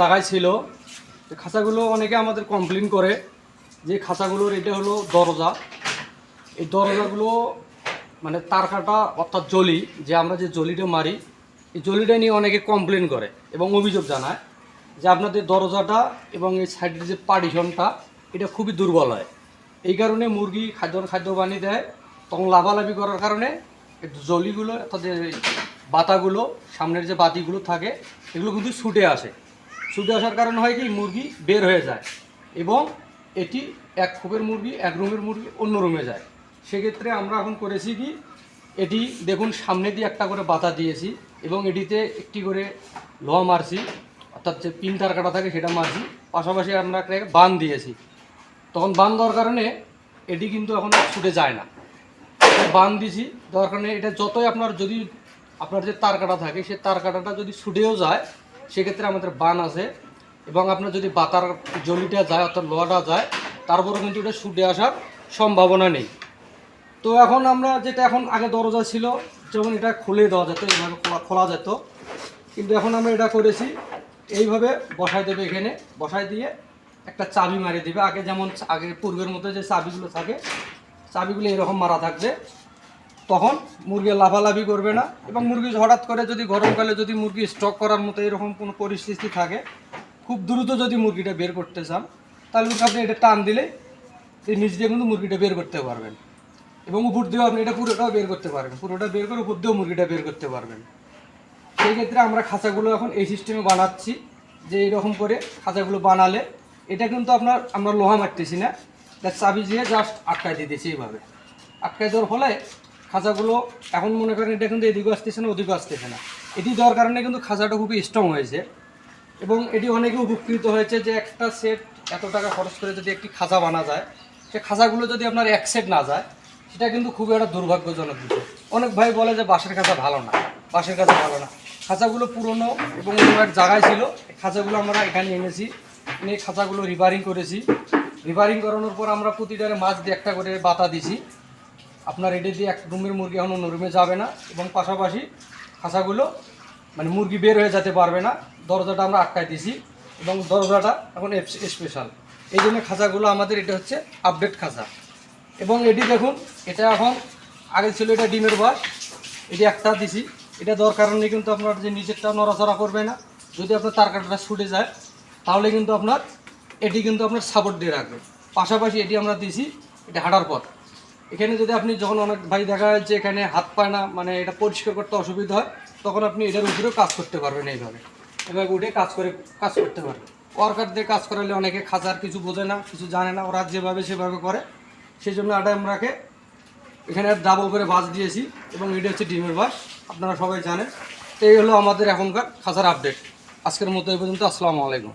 জায়গায় ছিল খাঁচাগুলো অনেকে আমাদের কমপ্লেন করে যে খাঁচাগুলোর এটা হলো দরজা। এই দরজাগুলো মানে তার কাটা অর্থাৎ জলি, যে আমরা যে জলিটা মারি, এই জলিটা নিয়ে অনেকে কমপ্লেন করে এবং অভিযোগ জানায় যে আপনাদের দরজাটা এবং এই সাইডের যে পার্টিশনটা এটা খুবই দুর্বল হয়। এই কারণে মুরগি খাদ্য খাদ্য বানিয়ে দেয়, তখন লাভালাভি করার কারণে জলিগুলো অর্থাৎ বাতাগুলো, সামনের যে বাতিগুলো থাকে, এগুলো কিন্তু ছুটে আসে। ছুটে আসার কারণে হয় কি, মুরগি বের হয়ে যায় এবং এটি এক খোপের মুরগি, এক রুমের মুরগি অন্য রুমে যায়। সেক্ষেত্রে আমরা এখন করেছি কি, এটি দেখুন সামনে দিয়ে একটা করে বাতা দিয়েছি এবং এটিতে একটি করে লোহা মারছি, অর্থাৎ যে পিন তার কাটা থাকে সেটা মারছি, পাশাপাশি আমরা একটা বান দিয়েছি। তখন বান দেওয়ার কারণে এটি কিন্তু এখন ছুটে যায় না। বান দিছি, দেওয়ার কারণে এটা যতই আপনার যদি, আপনার যে তার কাটা থাকে, সে তার কাটাটা যদি ছুটেও যায় সেক্ষেত্রে আমাদের বান আছে। এবং আপনার যদি বাতার জলিটা যায়, অর্থাৎ লোহাটা যায় তারপরে কিন্তু এটা ছুটে আসার সম্ভাবনা নেই। তো এখন আমরা যেটা এখন আগে দরজা ছিল, যেমন এটা খুলে দেওয়া যেত, এইভাবে খোলা- খোলা যেত। কিন্তু এখন আমরা এটা করেছি, এইভাবে বসাই দেবে এখানে বসাই দিয়ে একটা চাবি মারিয়ে দেবে। আগে যেমন আগে পূর্বের মতো যে চাবিগুলো থাকে, চাবিগুলো এরকম মারা থাকবে। তখন মুরগি লাফালাফি করবে না এবং মুরগি হঠাৎ করে যদি গরমকালে যদি মুরগি স্টক করার মতো এরকম কোনো পরিস্থিতি থাকে, খুব দ্রুত যদি মুরগিটা বের করতে চান, তাহলে কিন্তু আপনি এটা টান দিলে এই নিচ দিয়ে কিন্তু মুরগিটা বের করতে পারবেন। এবং উপর দিয়েও আপনি এটা পুরোটাও বের করতে পারবেন। পুরোটা বের করে উপর দিয়েও মুরগিটা বের করতে পারবেন। সেই ক্ষেত্রে আমরা খাঁচাগুলো এখন এই সিস্টেমে বানাচ্ছি যে এরকম করে খাঁচাগুলো বানালে এটা কিন্তু আপনার, আমরা লোহা মারতেছি না চাবি দিয়ে জাস্ট আটকায় দিতেছি এইভাবে। আটকায় দেওয়ার ফলে খাঁচাগুলো এখন মনে করেন এটা কিন্তু এদিকে আসতেছে না ওদিকে আসতেছে না। এটি দেওয়ার কারণে কিন্তু খাঁচাটা খুবই স্ট্রং হয়েছে। এবং এটি অনেকে উপকৃত হয়েছে যে একটা সেট এত টাকা খরচ করে যদি একটি খাঁচা বানা যায়, সে খাঁচাগুলো যদি আপনার এক সেট না যায়, সেটা কিন্তু খুবই একটা দুর্ভাগ্যজনক বিষয়। অনেক ভাই বলে যে বাঁশের খাঁচা ভালো না, বাঁশের খাঁচা ভালো না। খাঁচাগুলো পুরনো এবং এক জায়গায় ছিল খাঁচাগুলো আমরা এখানে এনেছি। এনে খাঁচাগুলো রিপারিং করেছি। রিপারিং করানোর পর আমরা প্রতিটারে মাছ দিয়ে একটা করে বাতা দিছি। আপনার এটি দিয়ে এক রুমের মুরগি এখন অন্য রুমে যাবে না এবং পাশাপাশি খাঁচাগুলো মানে মুরগি বের হয়ে যেতে পারবে না। দরজাটা আমরা আটকায় দিছি এবং দরজাটা এখন স্পেশাল এই জন্য খাঁচাগুলো আমাদের এটা হচ্ছে আপডেট খাঁচা। এবং এটি দেখুন, এটা এখন আগে ছিল এটা ডিমের বাস, এটি একটা দিছি। এটা দেওয়ার কারণে কিন্তু আপনার যে নিচেরটা নড়াচড়া করবে না। যদি আপনার তার কাটাটা ছুটে যায়, তাহলে কিন্তু আপনার এটি কিন্তু আপনার সাপোর্ট দিয়ে রাখবে। পাশাপাশি এটি আমরা দিছি, এটা হাঁটার পথ। এখানে যদি আপনি যখন অনেক ভাই দেখা যায় যে এখানে হাত পায় না মানে এটা পরিষ্কার করতে অসুবিধা হয়, তখন আপনি এটার উপরেও কাজ করতে পারবেন এইভাবে। এভাবে উঠে কাজ করে, কাজ করতে পারবেন। ওয়ার্কার দিয়ে কাজ করালে অনেকে খাঁচার কিছু বোঝে না, কিছু জানে না, ওরা যেভাবে সেভাবে করে। সেই জন্য এটা আমরাকে এখানে ডাবল করে বাস দিয়েছি এবং এটা হচ্ছে ডিমের বাস আপনারা সবাই জানেন। এই হলো আমাদের এখনকার খাঁচার আপডেট আজকের মতো এই পর্যন্ত, আসসালামু আলাইকুম।